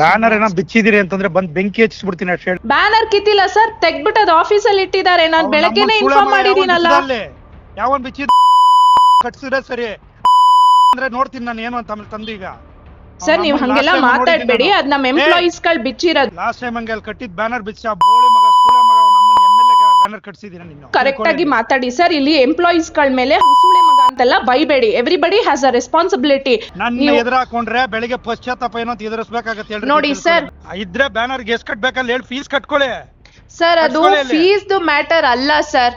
Banner ಏನೋ ಬಿಚ್ಚಿದಿರಿ ಅಂತಂದ್ರೆ ಬಂದ್ ಬೆಂಕಿ ಹಚ್ಚಿಸ್ಬಿಡ್ತೀನಿ ಅಷ್ಟೇ. Banner ಕಿತ್ತಿಲ್ಲ sir. ತೆಗ್ಬಿಟ್ಟು ಅದು ಆಫೀಸಲ್ಲಿ ಇಟ್ಟಿದ್ದಾರೆ. ನಾನು ಬೆಳಗ್ಗೆನೆ ಇನ್ಫಾರ್ಮ್ ಮಾಡಿದೀನಲ್ಲ? ಯಾವನ್ ಬಿಚ್ಚಿದ ಕಟ್ಸಿದ್ರೆ ಸರಿ. ಅಂದ್ರೆ ನೋಡ್ತೀನಿ ನಾನು ಏನು ಅಂತ ಆಮೇಲೆ ತಂದೀಗ ಸರ್ ನೀವು ಹಂಗೆಲ್ಲ ಮಾತಾಡ್ಬೇಡಿ. ಅದ್ ನಮ್ಮ ಎಂಪ್ಲಾಯೀಸ್ಗಳು ಬಿಚ್ಚಿರೋದು. ಲಾಸ್ಟ್ ಟೈಮ್ ಹಂಗೆ ಅಲ್ಲಿ ಕಟ್ಟಿದ್ ಬ್ಯಾನರ್ ಬಿಚ್ಚ ಬೋಳಿ ಮಗ ಸುಳೆ ಮಗ ನಮ್ಮನ್ನ ಎಂ ಎಲ್ ಎ ಬ್ಯಾನರ್ ಕಟ್ಸಿದೀನಿ ನೀನು ಕರೆಕ್ಟ್ ಆಗಿ ಮಾತಾಡಿ. ಸರ್ ಇಲ್ಲಿ ಎಂಪ್ಲಾಯೀಸ್ಗಳ ಮೇಲೆ ಅಂತೆಲ್ಲ ಬೈಬೇಡಿ. ಎವ್ರಿಬಡಿ ಹ್ಯಾಸ್ ಅ ರೆಸ್ಪಾನ್ಸಿಬಿಲಿಟಿ ನನ್ನ ಎದುರು ಹಾಕೊಂಡ್ರೆ ಬೆಳಿಗ್ಗೆ ಪಶ್ಚಾತ್ತಾಪ ಏನೋ ಅಂತ ಎದುರಿಸ್ಬೇಕಾಗತ್ತೆ ಹೇಳ್ರಿ ನೋಡಿ ಸರ್. ಇದ್ರೆ ಬ್ಯಾನರ್ ಎಷ್ಟು ಕಟ್ಬೇಕಲ್ಲ ಹೇಳಿ ಫೀಸ್ ಕಟ್ಕೊಳ್ಳಿ. ಸರ್ ಅದು ಫೀಸ್ ಅಲ್ಲಿ. ಫೀಸ್ ಮ್ಯಾಟರ್ ಅಲ್ಲ ಸರ್.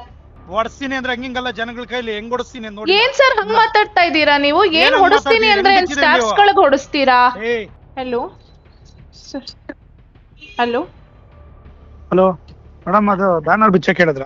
ಹೊಡ್ಸ್ತೀನಿ ಅಂದ್ರೆ ಹಂಗಿಂಗಲ್ಲ ಜನಗಳ ಕೈಲಿ ಹೆಂಗ್ ಹೊಡಿಸ್ತೀನಿ ಅಂತ ನೋಡಿ. ಏನ್ ಸರ್ ಹಂಗ್ ಮಾತಾಡ್ತಾ ಇದ್ದೀರಾ ನೀವು? ಏನ್ ಹೊಡಿಸ್ತೀನಿ ಮಾತಾಡ್ತೀರಿ? ಅಂದ್ರೆ ಹೆಂಗ್ ಸ್ಟಾಫ್ಸ್ ಗಳಿಗೆ ಹೊಡಿಸ್ತೀರಾ? Hello sir hello hello madam ಅದು ಬ್ಯಾನರ್ ಬಿಚ್ಚಕ್ ಹೇಳಿದ್ರ?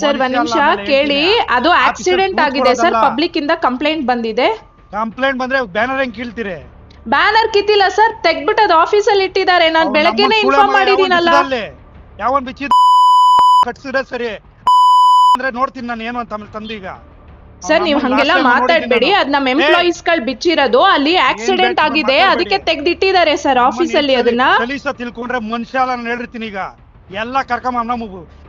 ಸರ್ ಒಂದ್ ನಿಮಿಷ ಕೇಳಿ ಅದು ಆಕ್ಸಿಡೆಂಟ್ ಆಗಿದೆ ಸರ್ ಪಬ್ಲಿಕ್ ಇಂದ ಕಂಪ್ಲೇಂಟ್ ಬಂದಿದೆ. ಕಂಪ್ಲೇಂಟ್ ಬಂದ್ರೆ ಬ್ಯಾನರ್ ಹೆಂಗ್ ಕೀಳ್ತೀರಿ? ಬ್ಯಾನರ್ ಕಿತ್ತಿಲ್ಲ ಸರ್ ತೆಗ್ಬಿಟ್ಟು ಅದು ಆಫೀಸ್ ಅಲ್ಲಿ ಇಟ್ಟಿದ್ದಾರೆ. ನಾನು ಬೆಳಗ್ಗೆನೆ ಇನ್ಫಾರ್ಮ್ ಮಾಡಿದೀನಲ್ಲ. ಯಾವ ಬಿಚ್ಚಿದ ಕಟ್ಸಿದ್ರೆ ಸರಿ. ಅಂದ್ರೆ ನೋಡ್ತೀನಿ ನಾನು ಏನು ಅಂತ ತಂದ ತಂದೀಗ. ಸರ್ ನೀವು ಹಂಗೆಲ್ಲ ಮಾತಾಡ್ಬೇಡಿ. ಅದ್ ನಮ್ಮ. ಎಂಪ್ಲಾಯೀಸ್ಗಳು ಬಿಚ್ಚಿರೋದು. ಅಲ್ಲಿ ಆಕ್ಸಿಡೆಂಟ್ ಆಗಿದೆ. ಅದಕ್ಕೆ ತೆಗ್ದಿಟ್ಟಿದ್ದಾರೆ ಸರ್ ಆಫೀಸ್ ಅಲ್ಲಿ ಅದನ್ನ. ತಿಳ್ಕೊಂಡ್ರೆ ಮನುಷ್ಯ ಅಲ್ಲ ನಾನು ಹೇಳಿರ್ತೀನಿ ಈಗ. ಎಲ್ಲ ಕರ್ಕೊಂಬ ನಮ್ಮ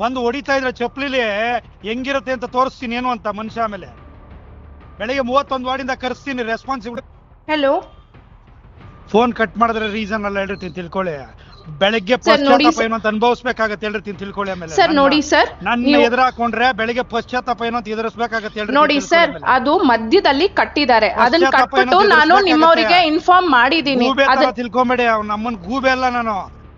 ಬಂದು ಹೊಡಿತಾ ಇದ್ರೆ ಚಪ್ಪಲಿಲಿ ಹೆಂಗಿರುತ್ತೆ ಅಂತ ತೋರಿಸ್ತೀನಿ ಏನು ಅಂತ ಮನುಷ್ಯ ಆಮೇಲೆ. ಬೆಳಿಗ್ಗೆ ಮೂವತ್ತೊಂದು ವಾರ್ಡಿಂದ ಕರೆಸ್ತೀನಿ ರೆಸ್ಪಾನ್ಸಿಬಿಲಿಟಿ ಹಲೋ ಫೋನ್ ಕಟ್ ಮಾಡಿದ್ರೆ ರೀಸನ್ ಅಲ್ಲ ಹೇಳಿರ್ತೀನಿ ತಿಳ್ಕೊಳ್ಳಿ. ಬೆಳಗ್ಗೆ ಪಶ್ಚಾತ್ತಾಪ ಏನೋ ಅಂತ ಅನುಭವಿಸ್ಬೇಕಾಗತ್ತೆ ಹೇಳಿರ್ತೀನಿ ತಿಳ್ಕೊಳ್ಳಿ ಆಮೇಲೆ. ಸರ್ ನೋಡಿ ಸರ್ ನನ್ನ ಎದುರು ಹಾಕೊಂಡ್ರೆ ಬೆಳಿಗ್ಗೆ ಪಶ್ಚಾತ್ತಾಪ ಏನೋ ಅಂತ ಎದುರಿಸ್ಬೇಕಾಗತ್ತೆ ನೋಡಿ ಸರ್ ಅದು ಮಧ್ಯದಲ್ಲಿ ಕಟ್ಟಿದ್ದಾರೆ. ಅದನ್ನ ಕಟ್ಬಿಟ್ಟು ನಾನು ನಿಮ್ಮವರಿಗೆ ಇನ್ಫಾರ್ಮ್ ತರ ತಿಳ್ಕೊಂಬೇಡಿ ಅವ್ನು ನಮ್ಮನ್ ಗೂಬೆ ಅಲ್ಲ ನಾನು.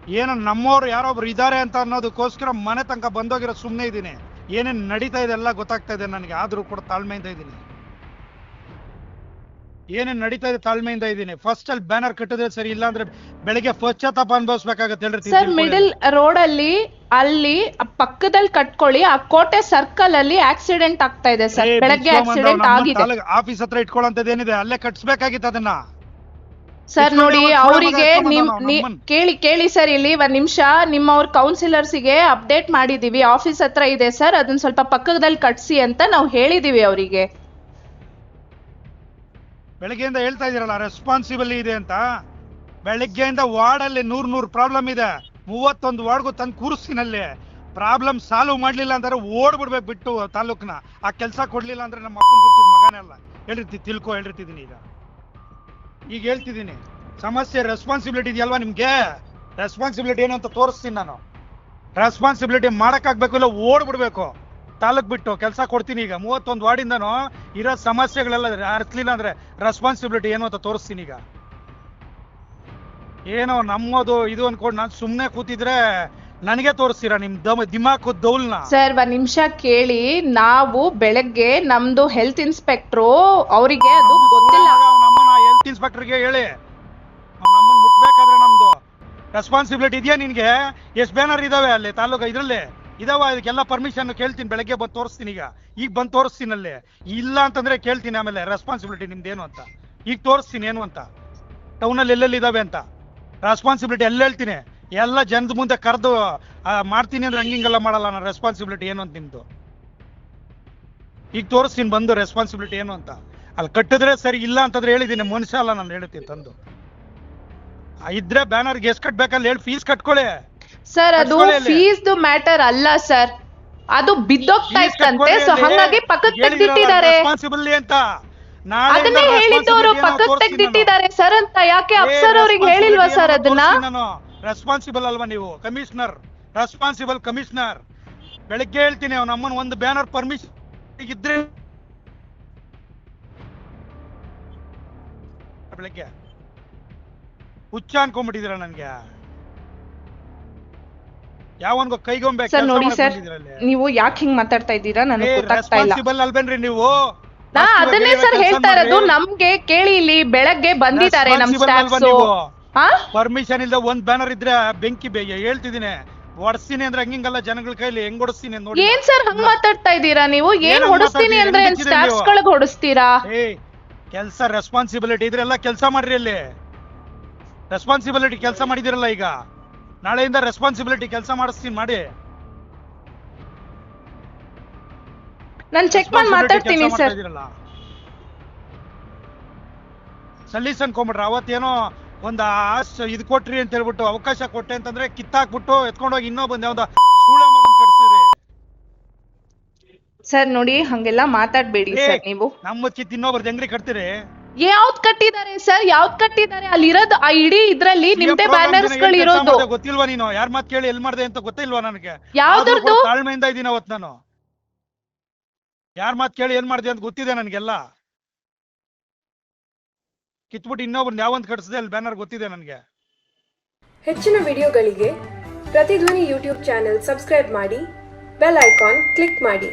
ಏನು ನಮ್ಮವ್ರು ಯಾರೊಬ್ರು ಇದಾರೆ ಅಂತ ಅನ್ನೋದಕ್ಕೋಸ್ಕರ ಮನೆ ತನಕ ಬಂದೋಗಿರೋ ಸುಮ್ಮನೆ ಇದ್ದೀನಿ. ಏನೇನ್ ನಡೀತಾ ಇದೆ ಎಲ್ಲ ಗೊತ್ತಾಗ್ತಾ ಇದೆ ನನಗೆ. ಆದ್ರೂ ಕೂಡ ತಾಳ್ಮೆಯಿಂದ ಇದ್ದೀನಿ. ಏನೇನ್ ನಡೀತಾ ಇದೆ ತಾಳ್ಮೆಯಿಂದ ಇದ್ದೀನಿ. ಫಸ್ಟ್ ಅಲ್ಲಿ ಬ್ಯಾನರ್ ಕಟ್ಟಿದ್ರೆ ಸರಿ ಇಲ್ಲ ಅಂದ್ರೆ ಬೆಳಿಗ್ಗೆ ಪಶ್ಚಾತ್ತಾಪ ಅನುಭವಿಸ್ಬೇಕಾಗತ್ತೆ ಹೇಳ್ರಿ ಸರ್ ಮಿಡಲ್ ರೋಡ್ ಅಲ್ಲಿ ಅಲ್ಲಿ ಪಕ್ಕದಲ್ಲಿ ಕಟ್ಕೊಳ್ಳಿ ಆ ಕೋಟೆ ಸರ್ಕಲ್ ಅಲ್ಲಿ ಆಕ್ಸಿಡೆಂಟ್ ಆಗ್ತಾ ಇದೆ ಸರ್ ಬೆಳಗ್ಗೆ ಆಕ್ಸಿಡೆಂಟ್ ಆಗಿದೆ. ಆಫೀಸ್ ಹತ್ರ ಇಟ್ಕೊಳ್ಳೋಂತದ್ದು ಏನಿದೆ? ಅಲ್ಲೇ ಕಟ್ಸ್ಬೇಕಾಗಿತ್ತು ಅದನ್ನ. ಸರ್ ನೋಡಿ ಅವ್ರು ಅವರಿಗೆ ನಿಮ್. ಕೇಳಿ ಕೇಳಿ ಸರ್ ಇಲ್ಲಿ ಒಂದ್ ನಿಮಿಷ. ನಿಮ್ಮ ಅವ್ರ ಕೌನ್ಸಿಲರ್ಸಿಗೆ ಅಪ್ಡೇಟ್ ಮಾಡಿದೀವಿ. ಆಫೀಸ್ ಹತ್ರ ಇದೆ ಸರ್ ಅದನ್ನ ಸ್ವಲ್ಪ ಪಕ್ಕದಲ್ಲಿ ಕಟ್ಸಿ ಅಂತ ನಾವು ಹೇಳಿದೀವಿ ಅವರಿಗೆ. ಬೆಳಗ್ಗೆಯಿಂದ ಹೇಳ್ತಾ ಇದೀರಲ್ಲ ರೆಸ್ಪಾನ್ಸಿಬಲ್ ಇದೆ ಅಂತ. ಬೆಳಗ್ಗೆಯಿಂದ ವಾರ್ಡ್ ಅಲ್ಲಿ ನೂರ್ ನೂರ್ ಪ್ರಾಬ್ಲಮ್ ಇದೆ. ಮೂವತ್ತೊಂದು ವಾರ್ಡ್ಗೂ ತಂದು ಕೂರಿಸ್ತೀನಲ್ಲಿ ಪ್ರಾಬ್ಲಮ್ ಸಾಲ್ವ್ ಮಾಡ್ಲಿಲ್ಲ ಅಂದ್ರೆ ಓಡ್ಬಿಡ್ಬೇಕು ಬಿಟ್ಟು ತಾಲೂಕ್ನ. ಆ ಕೆಲಸ ಕೊಡ್ಲಿಲ್ಲ ಅಂದ್ರೆ ನಮ್ಮ ಅಪ್ಪನ ಹುಟ್ಟಿದ ಮಗನೆಲ್ಲ ಹೇಳಿರ್ತಿ ತಿಳ್ಕೊ ಹೇಳಿರ್ತಿದ್ದೀನಿ ಈಗ. ಈಗ ಹೇಳ್ತಿದ್ದೀನಿ, ಸಮಸ್ಯೆ ರೆಸ್ಪಾನ್ಸಿಬಿಲಿಟಿ ಇದೆಯಲ್ವಾ ನಿಮ್ಗೆ? ರೆಸ್ಪಾನ್ಸಿಬಿಲಿಟಿ ಏನು ಅಂತ ತೋರಿಸ್ತೀನಿ ನಾನು. ರೆಸ್ಪಾನ್ಸಿಬಿಲಿಟಿ ಮಾಡಕ್ಕಾಗ್ಬೇಕು ಇಲ್ಲ, ಓಡ್ಬಿಡ್ಬೇಕು. ತಾಲೂಕ್ ಬಿಟ್ಟು ಕೆಲಸ ಕೊಡ್ತೀನಿ ಈಗ. ಮೂವತ್ತೊಂದು ವಾರ್ಡಿಂದನೂ ಇರೋ ಸಮಸ್ಯೆಗಳೆಲ್ಲ ಅರ್ಥಲಿಲ್ಲ ಅಂದ್ರೆ ರೆಸ್ಪಾನ್ಸಿಬಿಲಿಟಿ ಏನು ಅಂತ ತೋರಿಸ್ತೀನಿ ಈಗ. ಏನೋ ನಮ್ಮದು ಇದು ಅನ್ಕೊಂಡು ನಾನು ಸುಮ್ಮನೆ ಕೂತಿದ್ರೆ ನನಗೆ ತೋರಿಸ್ತೀರಾ ನಿಮ್ ದಮ್, ದಿಮಾಕು ದೌಲ್ನ? ಸರ್, ಒಂದ್ ನಿಮಿಷ ಕೇಳಿ. ನಾವು ಬೆಳಗ್ಗೆ ನಮ್ದು ಹೆಲ್ತ್ ಇನ್ಸ್ಪೆಕ್ಟ್ರು ಅವರಿಗೆ ಅದು ಗೊತ್ತಿಲ್ಲ. ಇನ್ಸ್ಪೆಕ್ಟರ್ಗೆ ಹೇಳಿ. ನಮ್ಮನ್ನು ಮುಟ್ಬೇಕಾದ್ರೆ ನಮ್ದು ರೆಸ್ಪಾನ್ಸಿಬಿಲಿಟಿ ಇದೆಯಾ ನಿನ್ಗೆ? ಎಷ್ಟು ಬ್ಯಾನರ್ ಇದಾವೆ ಅಲ್ಲಿ, ತಾಲೂಕು ಇದ್ರಲ್ಲಿ ಇದಾವ? ಇದಕ್ಕೆಲ್ಲ ಪರ್ಮಿಷನ್ ಕೇಳ್ತೀನಿ, ಬೆಳಗ್ಗೆ ಬಂದು ತೋರಿಸ್ತೀನಿ ಈಗ. ಈಗ ಬಂದು ತೋರಿಸ್ತೀನಿ ಅಲ್ಲಿ. ಇಲ್ಲ ಅಂತಂದ್ರೆ ಕೇಳ್ತೀನಿ ಆಮೇಲೆ ರೆಸ್ಪಾನ್ಸಿಬಿಲಿಟಿ ನಿಮ್ದೇನು ಅಂತ. ಈಗ ತೋರಿಸ್ತೀನಿ ಏನು ಅಂತ. ಟೌನಲ್ಲಿ ಎಲ್ಲೆಲ್ಲಿ ಇದಾವೆ ಅಂತ. ರೆಸ್ಪಾನ್ಸಿಬಿಲಿಟಿ ಎಲ್ಲ ಹೇಳ್ತೀನಿ. ಎಲ್ಲ ಜನದ ಮುಂದೆ ಕರೆದು ಮಾಡ್ತೀನಿ ಅಂದ್ರೆ ಹಂಗಿಂಗೆಲ್ಲ ಮಾಡಲ್ಲ ನಾನು. ರೆಸ್ಪಾನ್ಸಿಬಿಲಿಟಿ ಏನು ಅಂತ ನಿಮ್ದು? ಈಗ ತೋರಿಸ್ತೀನಿ ಬಂದು ರೆಸ್ಪಾನ್ಸಿಬಿಲಿಟಿ ಏನು ಅಂತ. ಅಲ್ಲಿ ಕಟ್ಟಿದ್ರೆ ಸರಿ ಇಲ್ಲ ಅಂತಂದ್ರೆ ಹೇಳಿದ್ದೀನಿ ಮನುಷ್ಯ ಅಲ್ಲ ನಾನು ಹೇಳ್ತೀನಿ ತಂದು. ಇದ್ರೆ ಬ್ಯಾನರ್ಗೆ ಎಷ್ಟು ಕಟ್ಬೇಕಲ್ಲ ಹೇಳಿ ಫೀಸ್ ಕಟ್ಕೊಳ್ಳಿ. ಸರ್ ಅದು ಫೀಸ್. ಫೀಸ್ದು ಮ್ಯಾಟರ್ ಅಲ್ಲ ಸರ್ ಅದು ಬಿದ್ದೋಗ್ತಾ ಇತ್ತಂತೆ ಸೊ ಹಂಗಾಗಿ ಪಕ್ಕಕ್ಕೆ ತೆಗೆದಿಟ್ಟಿದ್ದಾರೆ. ರೆಸ್ಪಾನ್ಸಿಬಲ್ ಅಂತ. ಅದನ್ನೇ ಹೇಳಿದ್ದು ಅವರು ಪಕ್ಕಕ್ಕೆ ತೆಗೆದಿಟ್ಟಿದ್ದಾರೆ ಸರ್ ಅಂತ ಯಾಕೆ ಅಫ್ಸರ್ ಅವ್ರಿಗೆ ಹೇಳಿಲ್ವಾ ಸರ್ ಅದನ್ನ? ರೆಸ್ಪಾನ್ಸಿಬಲ್ ಅಲ್ವಾ ನೀವು? ಕಮಿಷನರ್ ರೆಸ್ಪಾನ್ಸಿಬಲ್ ಕಮಿಷನರ್ ಬೆಳಿಗ್ಗೆ ಹೇಳ್ತೀನಿ ಅವ್ನ ಅಮ್ಮನ ಒಂದು ಬ್ಯಾನರ್ ಪರ್ಮಿಷನ್ ಇದ್ರೆ ಬೆಳಿಗ್ಗೆ. ಹುಚ್ಚ ಅನ್ಕೊಂಡ್ಬಿಟ್ಟಿದೀರ ನನ್ಗೆ? ಯಾವನ್ಗೋ ಕೈಗೊಂಬೆ ಸರ್ ನೋಡಿ ಸರ್ ನೀವು ಯಾಕೆ ಹಿಂಗ್ ಮಾತಾಡ್ತಾ ಇದ್ದೀರಾ? ನನಗೆ ಗೊತ್ತಾಗ್ತಾ ಇಲ್ಲ. ಅಲ್ಬೇನ್ರಿ ನೀವು? ನಾ ಅದನ್ನೇ ಸರ್ ಹೇಳ್ತಾ ಇರೋದು ನಮ್ಗೆ ಕೇಳಿ ಇಲ್ಲಿ ಬೆಳಗ್ಗೆ ಬಂದಿದ್ದಾರೆ ನಮ್ ಸ್ಟಾಫ್ಸ್ ಪರ್ಮಿಷನ್ ಇಲ್ದ ಒಂದ್ ಬ್ಯಾನರ್ ಇದ್ರೆ ಬೆಂಕಿ ಬೇಗ ಹೇಳ್ತಿದ್ದೀನಿ. ಹೊಡಿಸ್ತೀನಿ ಅಂದ್ರೆ ಹಂಗಿಂಗಲ್ಲ ಜನಗಳ ಕೈಲಿ ಹೆಂಗ್ ಹೊಡಿಸ್ತೀನಿ ನೋಡಿ ಏನ್ ಸರ್ ಹಂಗ್ ಮಾತಾಡ್ತಾ ಇದ್ದೀರಾ ನೀವು? ಏನ್ ಹೊಡಿಸ್ತೀನಿ ಅಂದ್ರೆ ಸ್ಟಾಫ್ಸ್ ಗಳಿಗೆ ಹೊಡಿಸ್ತೀರಾ? ಕೆಲ್ಸ ರೆಸ್ಪಾನ್ಸಿಬಿಲಿಟಿ ಇದ್ರೆಲ್ಲ ಕೆಲಸ ಮಾಡ್ರಿ ಅಲ್ಲಿ. ರೆಸ್ಪಾನ್ಸಿಬಿಲಿಟಿ ಕೆಲಸ ಮಾಡಿದಿರಲ್ಲ ಈಗ. ನಾಳೆಯಿಂದ ರೆಸ್ಪಾನ್ಸಿಬಿಲಿಟಿ ಕೆಲಸ ಮಾಡಿಸ್ತೀನಿ ಮಾಡಿ. ನಾನು ಚೆಕ್ ಮಾಡಿ ಮಾತಾಡ್ತೀನಿ ಸರ್. ಸಲೀಸ್ ಅನ್ಕೊಂಬಿಟ್ರ ಅವತ್ತೇನೋ ಒಂದ್ ಆಸ್ ಇದು ಕೊಟ್ರಿ ಅಂತ ಹೇಳ್ಬಿಟ್ಟು ಅವಕಾಶ ಕೊಟ್ಟೆ ಅಂತಂದ್ರೆ ಕಿತ್ತಾಕ್ಬಿಟ್ಟು ಎತ್ಕೊಂಡೋಗಿ ಇನ್ನೊಬ್ಬಂದ್ ಯಾವ್ದೋ ಸೂಳೆ ಮಗನ್ ಕಟ್ಸಿದ್ರಿ ಸರ್ ನೋಡಿ ಹಂಗೆಲ್ಲ ಮಾತಾಡ್ಬೇಡಿ ಸರ್ ನೀವು. ನಮ್ಮ ಚಿತ್ ಇನ್ನೊಬ್ರು ಜಂಗ್ರಿ ಕಟ್ತೀರಿ? ಯಾವ್ದ್ ಕಟ್ಟಿದ್ದಾರೆ ಸರ್ ಯಾವ್ದ್ ಕಟ್ಟಿದ್ದಾರೆ? ಅಲ್ಲಿ ಇರೋದು ಆ ಇಡೀ ಇದ್ರಲ್ಲಿ ನಿಮ್ದೇ ಬ್ಯಾನರ್ಸ್ಗಳು ಇರೋದು ಗೊತ್ತಿಲ್ವಾ ನೀನು? ಯಾರ್ ಮಾತ್ ಕೇಳಿ ಎಲ್ ಮಾಡ್ದೆ ಅಂತ ಗೊತ್ತಿಲ್ವಾ ನನಗೆ? ಯಾವ್ದ್ರದ್ದು? ಆದ್ರೂ ತಾಳ್ಮೆಯಿಂದ ಇದೀನಿ ಅವತ್ ನಾನು. ಯಾರ್ ಮಾತ್ ಕೇಳಿ ಏನ್ ಮಾಡ್ದೆ ಅಂತ ಗೊತ್ತಿದೆ ನನ್ಗೆಲ್ಲ. ಕಿತ್ಬಿಟ್ಟು ಇನ್ನೊಬ್ರು ಯಾವಂತ ಕಟ್ಸದೆ ಅಲ್ಲಿ ಬ್ಯಾನರ್ ಗೊತ್ತಿದೆ ನನ್ಗೆ. ಹೆಚ್ಚಿನ ವಿಡಿಯೋಗಳಿಗೆ ಪ್ರತಿಧ್ವನಿ ಯೂಟ್ಯೂಬ್ ಚಾನೆಲ್ ಸಬ್ಸ್ಕ್ರೈಬ್ ಮಾಡಿ ಬೆಲ್ ಐಕಾನ್ ಕ್ಲಿಕ್ ಮಾಡಿ.